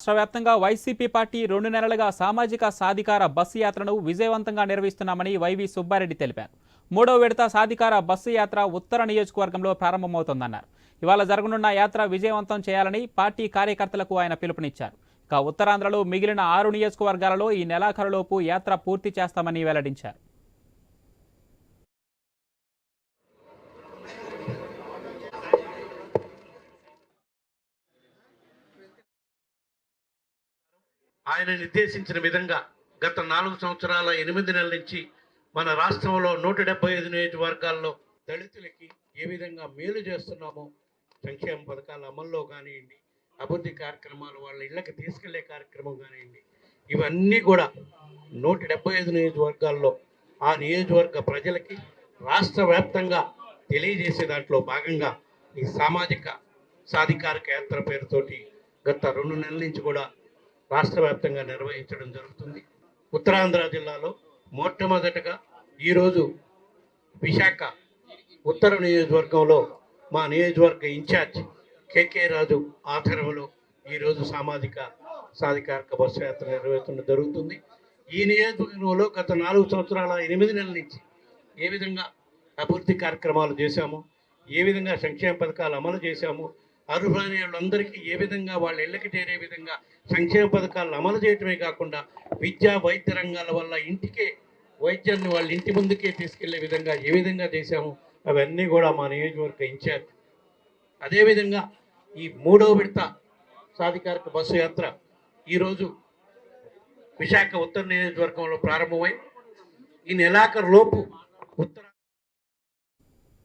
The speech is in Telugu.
రాష్ట్ర వ్యాప్తంగా వైసీపీ పార్టీ రెండు నెలలుగా సామాజిక సాధికార బస్సు యాత్రను విజయవంతంగా నిర్వహిస్తున్నామని వైవి సుబ్బారెడ్డి తెలిపారు. మూడో విడత సాధికార బస్సు యాత్ర ఉత్తర నియోజకవర్గంలో ప్రారంభమవుతోందన్నారు. ఇవాళ జరగనున్న యాత్ర విజయవంతం చేయాలని పార్టీ కార్యకర్తలకు ఆయన పిలుపునిచ్చారు. ఇక ఉత్తరాంధ్రలో మిగిలిన ఆరు నియోజకవర్గాలలో ఈ నెలాఖరులోపు యాత్ర పూర్తి చేస్తామని వెల్లడించారు. ఆయన నిర్దేశించిన విధంగా గత నాలుగు సంవత్సరాల ఎనిమిది నెలల నుంచి మన రాష్ట్రంలో నూట డెబ్బై ఐదు నియోజకవర్గాల్లో దళితులకి ఏ విధంగా మేలు చేస్తున్నామో సంక్షేమ పథకాల అమల్లో కానివ్వండి అభివృద్ధి కార్యక్రమాలు వాళ్ళ ఇళ్ళకి తీసుకెళ్ళే కార్యక్రమం కానివ్వండి ఇవన్నీ కూడా నూట డెబ్బై ఐదు నియోజకవర్గాల్లో ఆ నియోజకవర్గ ప్రజలకి రాష్ట్ర వ్యాప్తంగా తెలియజేసే దాంట్లో భాగంగా ఈ సామాజిక సాధికారిక యాత్ర పేరుతోటి గత రెండు నెలల నుంచి కూడా రాష్ట్ర వ్యాప్తంగా నిర్వహించడం జరుగుతుంది. ఉత్తరాంధ్ర జిల్లాలో మొట్టమొదటగా ఈరోజు విశాఖ ఉత్తర నియోజకవర్గంలో మా నియోజకవర్గ ఇన్ఛార్జ్ కేకే రాజు ఆధ్వర్యంలో ఈరోజు సామాజిక సాధికారిక బస్సు యాత్ర నిర్వహించడం జరుగుతుంది. ఈ నియోజకవర్గంలో గత నాలుగు సంవత్సరాల ఎనిమిది నెలల నుంచి ఏ విధంగా అభివృద్ధి కార్యక్రమాలు చేశాము? ఏ విధంగా సంక్షేమ పథకాలు అమలు చేశాము? అర్హులైన వాళ్ళందరికీ ఏ విధంగా వాళ్ళ ఇళ్ళకి చేరే విధంగా సంక్షేమ పథకాలను అమలు చేయటమే కాకుండా విద్యా వైద్య రంగాల వల్ల ఇంటికే వైద్యాన్ని వాళ్ళ ఇంటి ముందుకే తీసుకెళ్ళే విధంగా ఏ విధంగా చేశాము అవన్నీ కూడా మా నియోజకవర్గ ఇన్ఛార్జ్. అదేవిధంగా ఈ మూడవ విడత సాధికారిక బస్సు యాత్ర ఈరోజు విశాఖ ఉత్తర నియోజకవర్గంలో ప్రారంభమై ఈ నెలాఖరు లోపు ఉత్తర